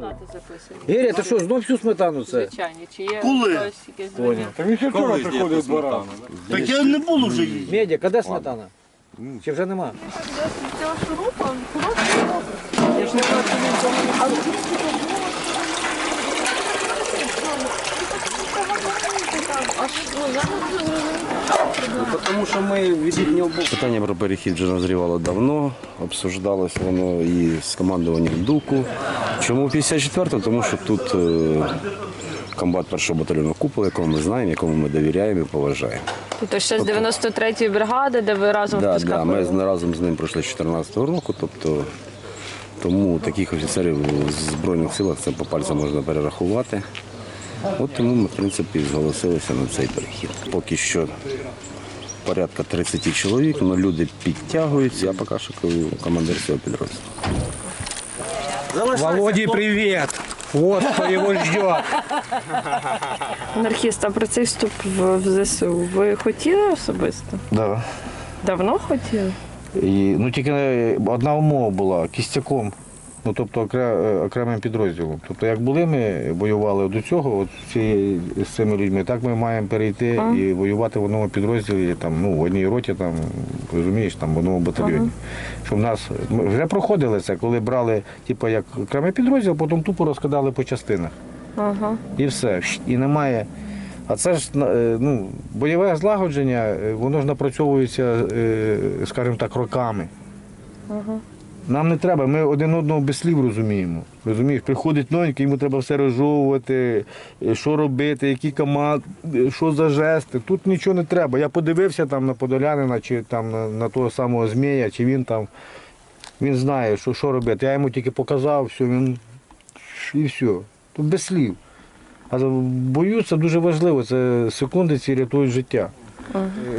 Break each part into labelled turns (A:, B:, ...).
A: дати записані?
B: Ігоря, ти що, знов всю сметану це?
A: Звичайно, чи є
C: Коли?
A: хтось якесь?
D: Так він ще вчора приходив.
C: Так я не був вже її.
B: Медя, коли сметана? Чи вже нема?
A: Шурупа,
B: Я ж не Тому що ми від нього
E: Питання про перехід вже назрівало давно, обсуждалося воно і з командуванням ДУКу. Чому 54-го? Тому що тут е, комбат першого батальйону Купол, якого ми знаємо, якому ми довіряємо і поважаємо.
A: Тобто ще з 93-ї бригади, де ви разом в
E: Да, да, ми з- разом з ним пройшли з 14-го року, тобто тому таких офіцерів в Збройних силах це по пальцям можна перерахувати. От тому ми, в принципі, зголосилися на цей перехід. Поки що порядка 30 чоловік, але люди підтягуються, я поки що командир цього підрозділу.
B: Володі, привіт! Вот хто його ждет.
A: Анархіст, а про цей вступ в, в ЗСУ ви хотіли особисто?
F: Да.
A: Давно хотіли?
F: І, ну тільки одна умова була кістяком, ну тобто е, окремим підрозділом. Тобто, як були ми воювали до цього, от ці, з цими людьми, так ми маємо перейти і воювати в одному підрозділі, там, ну, в одній роті, там, розумієш, там, в одному батальйоні. Що в нас ми вже проходили це, коли брали, типу, як окремий підрозділ, потім тупо розкидали по частинах.
A: Ага.
F: І все. І немає. А це ж е, ну, бойове злагодження, е, воно ж напрацьовується, скажімо так, роками. Нам не треба, ми один одного без слів розуміємо. Розумієш, приходить новенький, йому треба все розжовувати, е, що робити, які команди, що за жести. Тут нічого не треба. Я подивився там на Подолянина чи там на, того самого Змія, чи він там. Він знає, що, що робити. Я йому тільки показав, все, він і все. Тут без слів. А в бою це дуже важливо, це секунди ці рятують життя.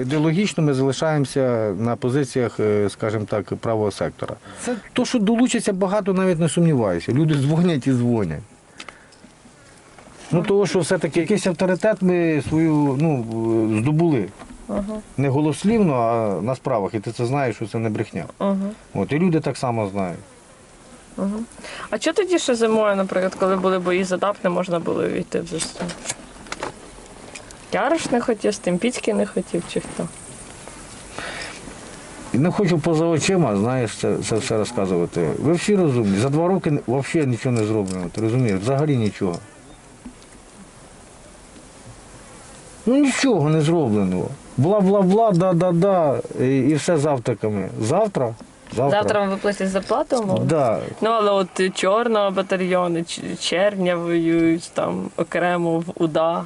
F: Ідеологічно ми залишаємося на позиціях, е, скажімо так, правого сектора. Це то, що долучиться багато, навіть не сумніваюся. Люди дзвонять і дзвонять. Ну, того, що все-таки якийсь авторитет ми свою ну, е, здобули. Не голослівно, а на справах. І ти це знаєш, що це не брехня.
A: Ага.
F: От, і люди так само знають.
A: А що тоді ще зимою, наприклад, коли були бої за ДАП, не можна було війти в ЗСУ? Яриш не хотів, Стемпіцький не хотів, чи хто?
F: Не хочу поза очима, знаєш, це, це все розказувати. Ви всі розумні. За два роки взагалі нічого не зроблено. Ти розумієш? Взагалі нічого. Ну нічого не зроблено. Бла-бла-бла, да-да-да. І, і все завтраками. Завтра? Завтра.
A: Завтра вам виплатять зарплату, умовно?
F: Да.
A: Ну, але от чорного батальйону, Ч- червня воюють там окремо в УДА.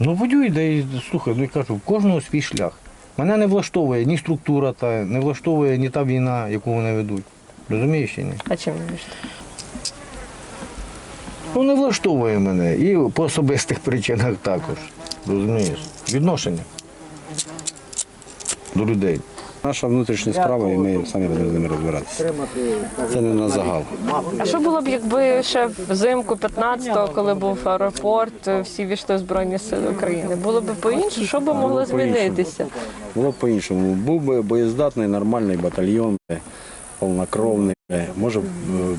F: Ну воюй, да і слухай, ну я кажу, в кожного свій шлях. Мене не влаштовує ні структура, та не влаштовує ні та війна, яку вони ведуть. Розумієш чи ні?
A: А чим не між?
F: Ну не влаштовує мене. І по особистих причинах також. Розумієш? Відношення до людей.
E: Наша внутрішня справа, і ми самі будемо з ними розбиратися. Це не на загал.
A: А що було б, якби ще взимку 15-го, коли був аеропорт, всі війшли в Збройні Сили України? Було б по-іншому, що б могло змінитися?
E: Було б по-іншому. Був би боєздатний нормальний батальйон, повнокровний. Може, е,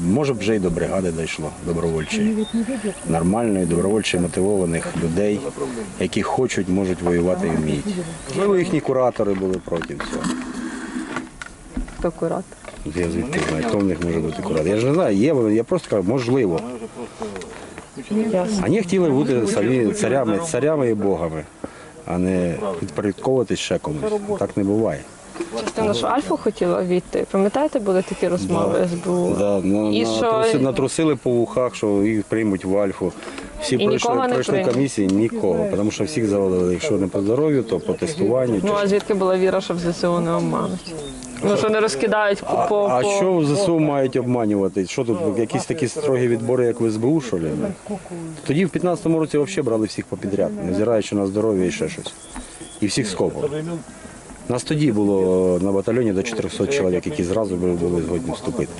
E: може б вже й до бригади дійшло добровольчої. Нормальної, добровольчої мотивованих людей, які хочуть, можуть воювати і вміють. Можливо, їхні куратори були проти цього.
A: Хто куратор?
E: Я звідки знаю, хто в них може бути куратор. Я ж не знаю, є, вони, я просто кажу, можливо. Вони хотіли бути самі царями, царями і богами, а не підпорядковуватись ще комусь. Так не буває.
A: Частина ж Альфу хотіла війти. Пам'ятаєте, були такі розмови СБУ?
E: Да, на,
A: І
E: натруси-
A: що-
E: натрусили по вухах, що їх приймуть в Альфу. Всі
A: І
E: пройшли,
A: нікого не
E: пройшли
A: прийняли?
E: комісії, нікого, тому що всіх завалили. Якщо не по здоров'ю, то по тестуванню.
A: Ну
E: чи
A: а звідки була віра, що в ЗСУ не обмануть? Ну що не розкидають по, по,
E: А
A: по...
E: що в ЗСУ мають обманювати? Що тут якісь такі строгі відбори, як в СБУ, що ли? Тоді в 15-му році взагалі брали всіх попідряд, невзираючи на здоров'я і ще щось. І всіх скопали. Нас тоді було на батальйоні до 400 чоловік, які зразу були, згодні вступити.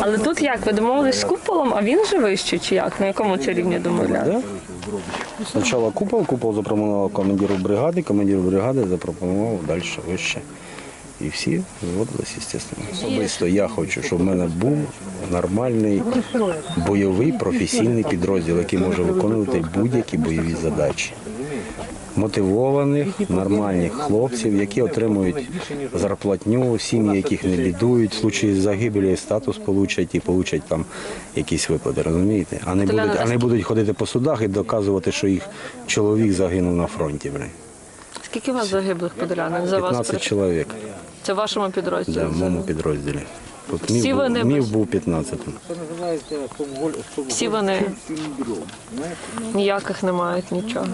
A: Але тут як? Ви домовились з куполом, а він же вищий чи як? На якому це рівні домовляли?
E: Спочатку купол, купол запропонував командиру бригади, командир бригади запропонував далі вище. І всі згодилися, звісно. Особисто я хочу, щоб в мене був нормальний бойовий професійний підрозділ, який може виконувати будь-які бойові задачі. Мотивованих, нормальних хлопців, які отримують зарплатню, сім'ї, яких не бідують, в случаї загибелі статус получать і получать там якісь виплати, розумієте? А не будуть, а не будуть ходити по судах і доказувати, що їх чоловік загинув на фронті.
A: Скільки у вас загиблих подолянок за вас?
E: 15 чоловік
A: Це в вашому підрозділі?
E: да, в моєму підрозділі. Тут
A: Всі
E: мів,
A: вони
E: був,
A: без-
E: був 15.
A: Всі вони ніяких не мають нічого.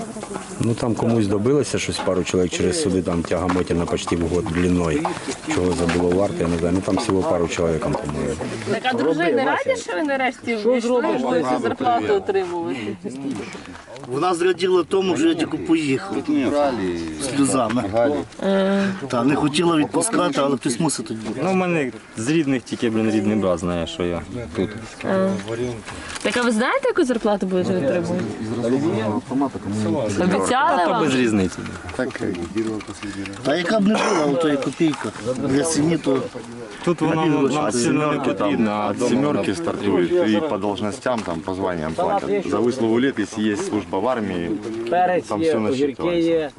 E: Ну там комусь добилося щось пару чоловік через суди, там тягамотіна почти в год длиною. Чого забуло варто, я не знаю. Ну там всього пару чоловік, по-моєму.
A: Так а дружини раді, що ви нарешті вийшли, будете зарплату отримувати?
C: Вона зраділа тому, що я тільки поїхав. Сльозами. Та не хотіла відпускати, але письмо тут було.
D: Ну, в мене з рідних тільки, блін, рідний брат знає, що я тут.
A: Так а ви знаєте, яку зарплату будете отримувати? Обіцяли вам?
D: без різниці.
C: Та яка б не була, але то є копійка. Для сім'ї то
D: Тут воно нам сильно не потрібно, а
G: От семерки стартуют и по должностям, там, по званиям платят. За выслугу лет, если есть служба в армии,
B: Перець
G: Там
B: є,
G: все
B: огірки є,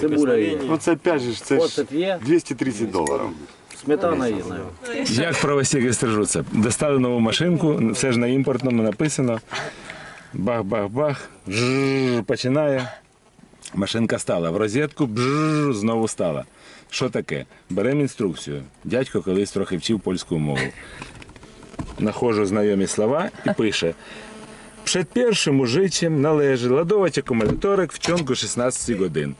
B: цибуля є,
G: ну це опять же, це
B: оцет є,
G: 230 долларов.
B: сметана є. навіть.
H: Як правосіки стрижуться? Достали нову машинку, все ж на імпортному написано. Бах-бах-бах, жжж, починає. Машинка стала в розетку, бжж, знову стала. Що таке? Беремо інструкцію. Дядько колись трохи вчив польську мову. Находжу знайомі слова і пише. Przed pierwszym użyciem należy ładować akumulatorek w ciągu 16 годин.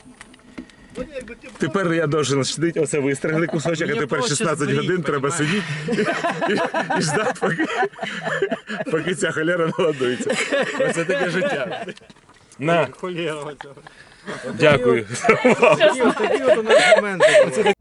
H: Тепер я должен сидіти, оце вистригли кусочок, а тепер 16 годин треба сидіти і, і ждати, поки, поки ця холера наладується. Оце таке життя. На. Дякую.
F: От аргументи.